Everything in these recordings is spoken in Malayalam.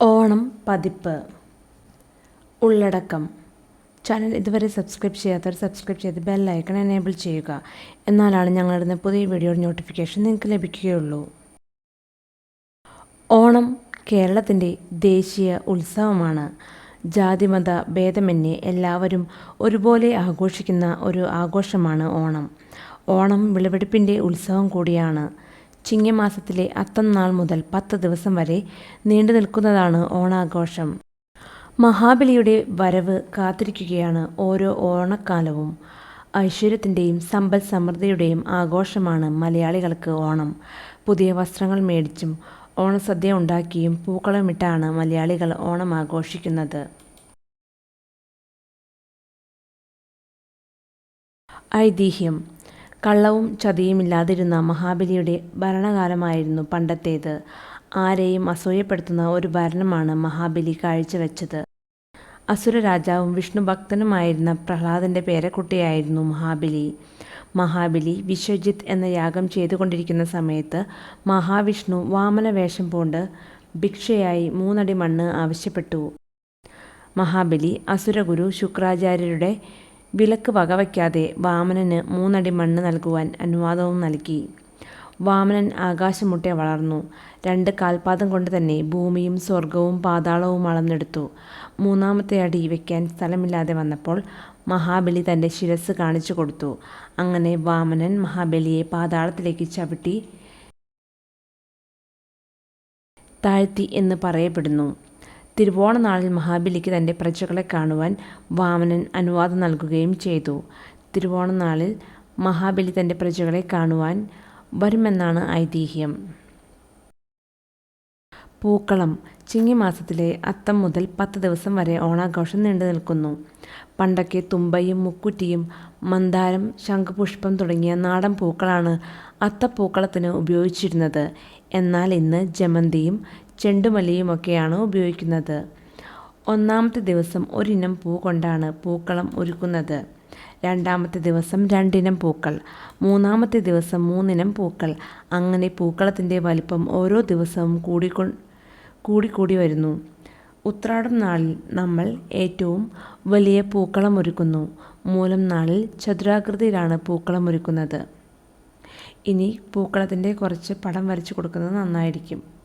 ഓണം പതിപ്പ്. ഉള്ളടക്കം. ചാനൽ ഇതുവരെ സബ്സ്ക്രൈബ് ചെയ്യാത്തവർ സബ്സ്ക്രൈബ് ചെയ്ത് ബെല്ലൈക്കൺ എനേബിൾ ചെയ്യുക. എന്നാലാണ് ഞങ്ങളിടുന്ന പുതിയ വീഡിയോയുടെ നോട്ടിഫിക്കേഷൻ നിങ്ങൾക്ക് ലഭിക്കുകയുള്ളൂ. ഓണം കേരളത്തിന്റെ ദേശീയ ഉത്സവമാണ്. ജാതിമത ഭേദമന്യേ എല്ലാവരും ഒരുപോലെ ആഘോഷിക്കുന്ന ഒരു ആഘോഷമാണ് ഓണം. ഓണം വിളവെടുപ്പിന്റെ ഉത്സവം കൂടിയാണ്. ചിങ്ങമാസത്തിലെ അത്തം നാൾ മുതൽ പത്ത് ദിവസം വരെ നീണ്ടു നിൽക്കുന്നതാണ് ഓണാഘോഷം. മഹാബലിയുടെ വരവ് കാത്തിരിക്കുകയാണ് ഓരോ ഓണക്കാലവും. ഐശ്വര്യത്തിന്റെയും സമ്പൽ സമൃദ്ധിയുടെയും ആഘോഷമാണ് മലയാളികൾക്ക് ഓണം. പുതിയ വസ്ത്രങ്ങൾ മേടിച്ചും ഓണസദ്യ ഉണ്ടാക്കിയും പൂക്കളമിട്ടാണ് മലയാളികൾ ഓണം ആഘോഷിക്കുന്നത്. ഐതിഹ്യം. കള്ളവും ചതിയുമില്ലാതിരുന്ന മഹാബലിയുടെ ഭരണകാലമായിരുന്നു പണ്ടത്തേത്. ആരെയും അസൂയപ്പെടുത്തുന്ന ഒരു ഭരണമാണ് മഹാബലി കാഴ്ചവെച്ചത്. അസുര രാജാവും വിഷ്ണു ഭക്തനുമായിരുന്ന പ്രഹ്ലാദന്റെ പേരക്കുട്ടിയായിരുന്നു മഹാബലി. മഹാബലി വിശ്വജിത്ത് എന്ന യാഗം ചെയ്തുകൊണ്ടിരിക്കുന്ന സമയത്ത് മഹാവിഷ്ണു വാമന വേഷം പൂണ്ട് ഭിക്ഷയായി മൂന്നടി മണ്ണ് ആവശ്യപ്പെട്ടു. മഹാബലി അസുരഗുരു ശുക്രാചാര്യരുടെ വിലക്ക് വകവയ്ക്കാതെ വാമനന് മൂന്നടി മണ്ണ് നൽകുവാൻ അനുവാദവും നൽകി. വാമനൻ ആകാശമുട്ടെ വളർന്നു. രണ്ട് കാൽപാദം കൊണ്ട് തന്നെ ഭൂമിയും സ്വർഗവും പാതാളവും അളന്നെടുത്തു. മൂന്നാമത്തെ അടി വയ്ക്കാൻ സ്ഥലമില്ലാതെ വന്നപ്പോൾ മഹാബലി തന്റെ ശിരസ് കാണിച്ചു കൊടുത്തു. അങ്ങനെ വാമനൻ മഹാബലിയെ പാതാളത്തിലേക്ക് ചവിട്ടി താഴ്ത്തി എന്ന് പറയപ്പെടുന്നു. തിരുവോണനാളിൽ മഹാബലിക്ക് തന്റെ പ്രജകളെ കാണുവാൻ വാമനൻ അനുവാദം നൽകുകയും ചെയ്തു. തിരുവോണനാളിൽ മഹാബലി തന്റെ പ്രജകളെ കാണുവാൻ വരുമെന്നാണ് ഐതിഹ്യം. പൂക്കളം ചിങ്ങിമാസത്തിലെ അത്തം മുതൽ പത്ത് ദിവസം വരെ ഓണാഘോഷം നീണ്ടു നിൽക്കുന്നു. പണ്ടൊക്കെ തുമ്പയും മുക്കുറ്റിയും മന്ദാരം ശംഖുപുഷ്പം തുടങ്ങിയ നാടൻ പൂക്കളാണ് അത്തപ്പൂക്കളത്തിന് ഉപയോഗിച്ചിരുന്നത്. എന്നാൽ ഇന്ന് ജമന്തിയും ചെണ്ടുമല്ലിയുമൊക്കെയാണ് ഉപയോഗിക്കുന്നത്. ഒന്നാമത്തെ ദിവസം ഒരിനം പൂ കൊണ്ടാണ് പൂക്കളം ഒരുക്കുന്നത്. രണ്ടാമത്തെ ദിവസം രണ്ടിനം പൂക്കൾ. മൂന്നാമത്തെ ദിവസം മൂന്നിനം പൂക്കൾ. അങ്ങനെ പൂക്കളത്തിന്റെ വലിപ്പം ഓരോ ദിവസവും കൂടിക്കൊ കൂടിക്കൂടി വരുന്നു. ഉത്രാടം നാളിൽ നമ്മൾ ഏറ്റവും വലിയ പൂക്കളം ഒരുക്കുന്നു. മൂലം നാളിൽ ചതുരാകൃതിയിലാണ് പൂക്കളം ഒരുക്കുന്നത്. ഇനി പൂക്കളത്തിന്റെ കുറച്ച് പടം വരച്ചു കൊടുക്കുന്നത് നന്നായിരിക്കും.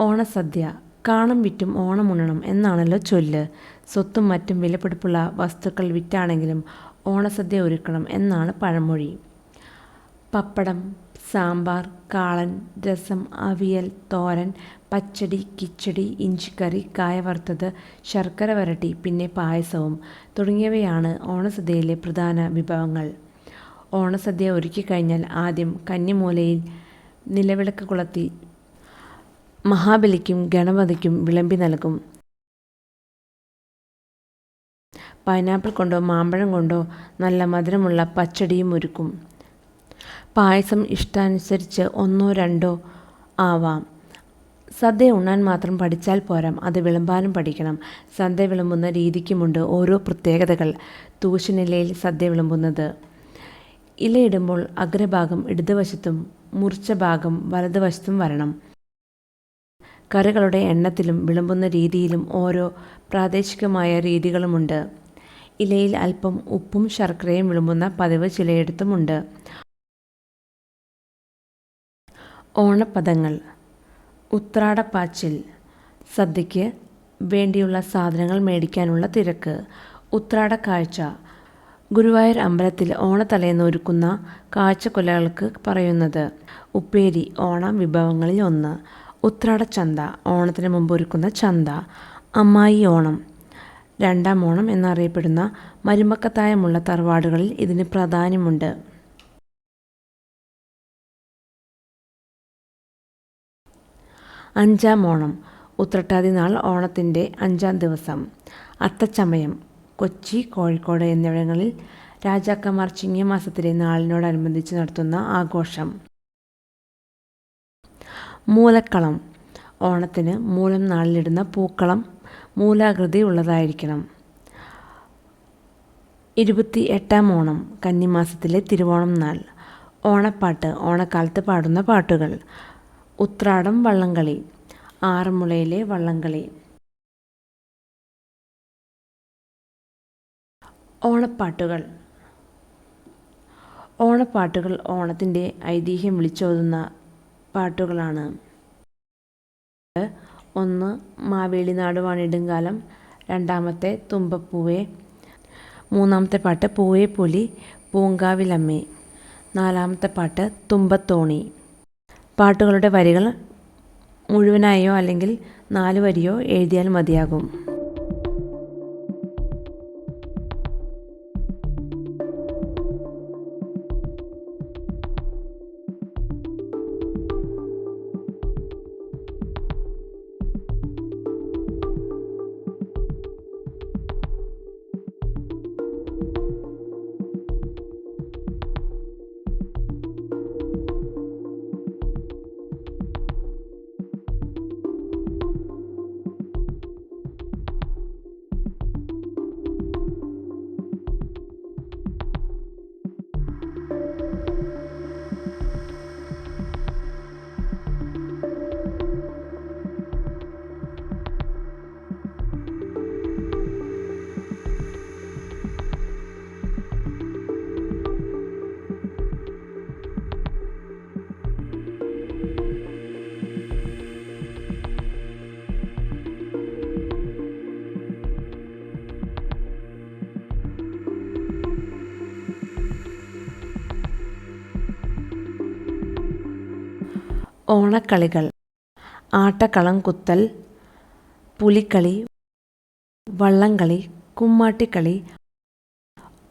ഓണസദ്യ കാണം വിറ്റും ഓണം ഓണമുണ്ണണം എന്നാണല്ലോ ചൊല്ല്. സ്വത്തും മറ്റും വിലപിടിപ്പുള്ള വസ്തുക്കൾ വിറ്റാണെങ്കിലും ഓണസദ്യ ഒരുക്കണം എന്നാണ് പഴമൊഴി. പപ്പടം സാമ്പാർ കാളൻ രസം അവിയൽ തോരൻ പച്ചടി കിച്ചടി ഇഞ്ചിക്കറി കായ വറുത്തത് ശർക്കര വരട്ടി പിന്നെ പായസവും തുടങ്ങിയവയാണ് ഓണസദ്യയിലെ പ്രധാന വിഭവങ്ങൾ. ഓണസദ്യ ഒരുക്കിക്കഴിഞ്ഞാൽ ആദ്യം കന്നിമൂലയിൽ നിലവിളക്ക് കൊളുത്തി മഹാബലിക്കും ഗണപതിക്കും വിളമ്പി നൽകും. പൈനാപ്പിൾ കൊണ്ടോ മാമ്പഴം കൊണ്ടോ നല്ല മധുരമുള്ള പച്ചടിയും ഒരുക്കും. പായസം ഇഷ്ടാനുസരിച്ച് ഒന്നോ രണ്ടോ ആവാം. സദ്യ ഉണ്ണാൻ മാത്രം പഠിച്ചാൽ പോരാ. അത് വിളമ്പാനും പഠിക്കണം. സദ്യ വിളമ്പുന്ന രീതിക്കുമുണ്ട് ഓരോ പ്രത്യേകതകൾ. തൂശനിലയിൽ സദ്യ വിളമ്പുന്നത്. ഇലയിടുമ്പോൾ അഗ്രഭാഗം ഇടതുവശത്തും മുറിച്ച ഭാഗം വലതുവശത്തും വരണം. കറികളുടെ എണ്ണത്തിലും വിളമ്പുന്ന രീതിയിലും ഓരോ പ്രാദേശികമായ രീതികളുമുണ്ട്. ഇലയിൽ അല്പം ഉപ്പും ശർക്കരയും വിളമ്പുന്ന പതിവ് ചിലയിടത്തുമുണ്ട്. ഓണപ്പദങ്ങൾ. ഉത്രാടപ്പാച്ചിൽ. സദ്യയ്ക്ക് വേണ്ടിയുള്ള സാധനങ്ങൾ മേടിക്കാനുള്ള തിരക്ക്. ഉത്രാട കാഴ്ച. ഗുരുവായൂർ അമ്പലത്തിൽ ഓണത്തലേന്ന് ഒരുക്കുന്ന കാഴ്ചക്കൊലകൾക്ക് പറയുന്നത്. ഉപ്പേരി ഓണം വിഭവങ്ങളിൽ ഒന്ന്. ഉത്രാടച്ചന്ത ഓണത്തിന് മുമ്പ് ഒരുക്കുന്ന ചന്ത അമ്മായി ഓണം രണ്ടാം ഓണം എന്നറിയപ്പെടുന്ന മരുമക്കത്തായമുള്ള തറവാടുകളിൽ ഇതിന് പ്രാധാന്യമുണ്ട്. അഞ്ചാം ഓണം ഉത്രട്ടാതി നാൾ ഓണത്തിന്റെ അഞ്ചാം ദിവസം. അത്തച്ചമയം കൊച്ചി കോഴിക്കോട് എന്നിവിടങ്ങളിൽ രാജാക്കന്മാർ ചിങ്ങമാസത്തിലെ നാളിനോടനുബന്ധിച്ച് നടത്തുന്ന ആഘോഷം. മൂലക്കളം. ഓണത്തിന് മൂലം നാളിലിടുന്ന പൂക്കളം മൂലാകൃതി ഉള്ളതായിരിക്കണം. ഇരുപത്തി എട്ടാം ഓണം കന്നിമാസത്തിലെ തിരുവോണം നാൾ. ഓണപ്പാട്ട് ഓണക്കാലത്ത് പാടുന്ന പാട്ടുകൾ. ഉത്രാടം വള്ളംകളി ആറന്മുളയിലെ വള്ളംകളി. ഓണപ്പാട്ടുകൾ. ഓണപ്പാട്ടുകൾ ഓണത്തിന്റെ ഐതിഹ്യം വിളിച്ചോതുന്ന പാട്ടുകളാണ്. ഒന്ന് മാവേലിനാട് വാണിടുംകാലം. രണ്ടാമത്തെ തുമ്പപ്പൂവേ. മൂന്നാമത്തെ പാട്ട് പൂവേ പുലി പൂങ്കാവിലമ്മേ. നാലാമത്തെ പാട്ട് തുമ്പത്തോണി. പാട്ടുകളുടെ വരികൾ മുഴുവനായോ അല്ലെങ്കിൽ നാല് വരിയോ എഴുതിയാൽ മതിയാകും. ഓണക്കളികൾ ആട്ടക്കളം കുത്തൽ പുലിക്കളി വള്ളംകളി കുമ്മാട്ടിക്കളി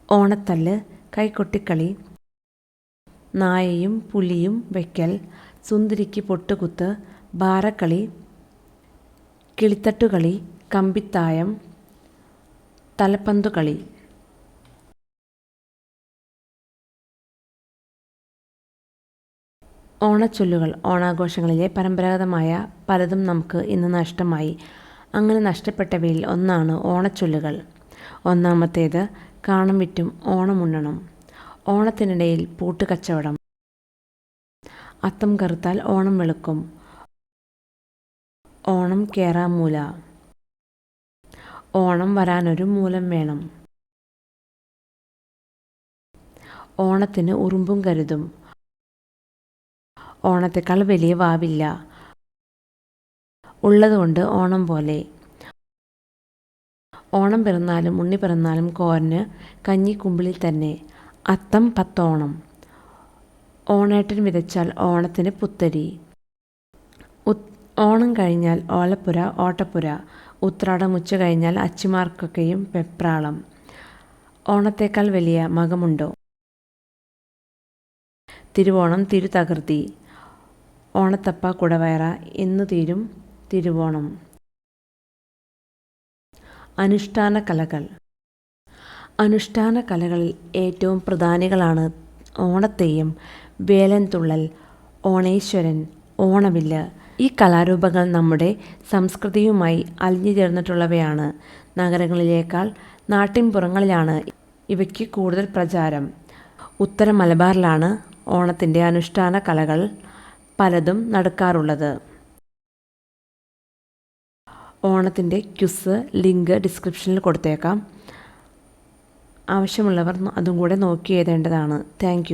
ഓണത്തല്ല് കൈകൊട്ടിക്കളി നായയും പുലിയും വയ്ക്കൽ സുന്ദരിക്ക് പൊട്ടുകുത്ത് ബാരക്കളി കിളിത്തട്ടുകളി കമ്പിത്തായം തലപ്പന്തുകളി ഓണച്ചൊല്ലുകൾ ഓണാഘോഷങ്ങളിലെ പരമ്പരാഗതമായ പലതും നമുക്ക് ഇന്ന് നഷ്ടമായി. അങ്ങനെ നഷ്ടപ്പെട്ടവയിൽ ഒന്നാണ് ഓണച്ചൊല്ലുകൾ. ഒന്നാമത്തേത് കാണം വിറ്റും ഓണമുണ്ണണം ഓണത്തിനിടയിൽ പൂട്ടുകച്ചവടം അത്തം കറുത്താൽ ഓണം വെളുക്കും. ഓണം കേറാമൂല ഓണം വരാനൊരു മൂലം വേണം. ഓണത്തിന് ഉറുമ്പും കരുതും. ഓണത്തെക്കാൾ വലിയ വാവില്ല. ഉള്ളതുകൊണ്ട് ഓണം പോലെ. ഓണം പിറന്നാലും ഉണ്ണി പിറന്നാലും കോരന് കഞ്ഞി കുമ്പിളിൽ തന്നെ. അത്തം പത്തോണം. ഓണേട്ടൻ വിതച്ചാൽ ഓണത്തിന് പുത്തരി. ഓണം കഴിഞ്ഞാൽ ഓലപ്പുര ഓട്ടപ്പുര. ഉത്രാടം ഉച്ച കഴിഞ്ഞാൽ അച്ചിമാർക്കൊക്കെയും പെപ്രാളം. ഓണത്തേക്കാൾ വലിയ മകമുണ്ടോ? തിരുവോണം തിരുതകൃതി. ഓണത്തപ്പ കുടവയറ എന്നു തീരും തിരുവോണം. അനുഷ്ഠാന കലകൾ. അനുഷ്ഠാന കലകളിൽ ഏറ്റവും പ്രധാനികളാണ് ഓണത്തെയും വേലൻ തുള്ളൽ ഓണേശ്വരൻ ഓണവില്ല്. ഈ കലാരൂപങ്ങൾ നമ്മുടെ സംസ്കൃതിയുമായി അലിഞ്ഞു ചേർന്നിട്ടുള്ളവയാണ്. നഗരങ്ങളിലേക്കാൾ നാട്ടിൻപുറങ്ങളിലാണ് ഇവയ്ക്ക് കൂടുതൽ പ്രചാരം. ഉത്തര മലബാറിലാണ് ഓണത്തിന്റെ അനുഷ്ഠാന കലകൾ പലതും നടക്കാറുള്ളത്. ഓണത്തിന്റെ ക്യുസ് ലിങ്ക് ഡിസ്ക്രിപ്ഷനിൽ കൊടുത്തേക്കാം. ആവശ്യമുള്ളവർ അതും കൂടെ നോക്കി എഴുതേണ്ടതാണ്. താങ്ക്